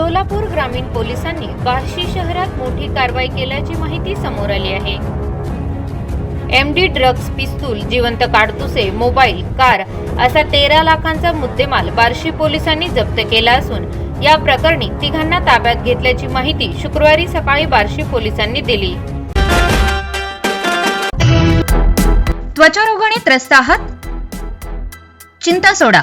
सोलापूर ग्रामीण पोलिसांनी बार्शी शहरात मोठी कारवाई केल्याची माहिती समोर आली आहे. एम डी ड्रग्ज पिस्तूल जिवंत काडतुसे मोबाईल कार असा तेरा लाखांचा मुद्देमाल बार्शी पोलिसांनी जप्त केला असून या प्रकरणी तिघांना ताब्यात घेतल्याची माहिती शुक्रवारी सकाळी बार्शी पोलिसांनी दिली. त्वचारोगाने त्रस्त आहात? चिंता सोडा.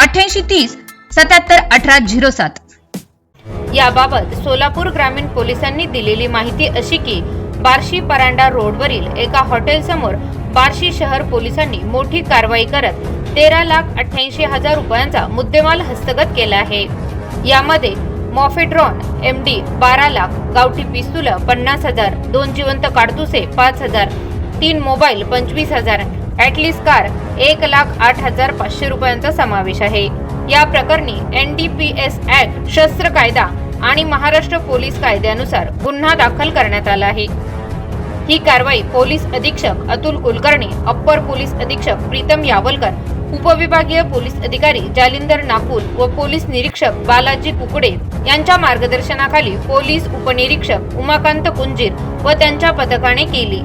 अठ्ठ्याऐंशी तीस सत्याहत्तर अठरा झिरो सात. याबाबत सोलापूर ग्रामीण पोलिसांनी दिलेली माहिती अशी की बार्शी परांडा रोडवरील एका हॉटेलसमोर बार्शी शहर पोलिसांनी मोठी कारवाई करत तेरा लाख अठ्ठ्याऐंशी हजार रुपयांचा मुद्देमाल हस्तगत केला आहे. यामध्ये मॉफेड्रॉन एम डी बारा लाख गावठी पिस्तुलं पन्नास हजार दोन जिवंत काडतुसे पाच हजार तीन मोबाईल पंचवीस हजार ॲटलीस कार एक लाख आठ हजार पाचशे रुपयांचा समावेश आहे. या प्रकरणी N D P S act शस्त्र कायदा आणि महाराष्ट्र पोलीस कायद्यानुसार गुन्हा दाखल करण्यात आला आहे. ही कारवाई पोलीस अधीक्षक अतुल कुलकर्णी अप्पर पोलीस अधीक्षक प्रीतम यावलकर उपविभागीय पोलीस अधिकारी जालिंदर नापूर व पोलीस निरीक्षक बालाजी कुकडे यांच्या मार्गदर्शनाखाली पोलीस उपनिरीक्षक उमाकांत कुंजीर व त्यांच्या पथकाने केली.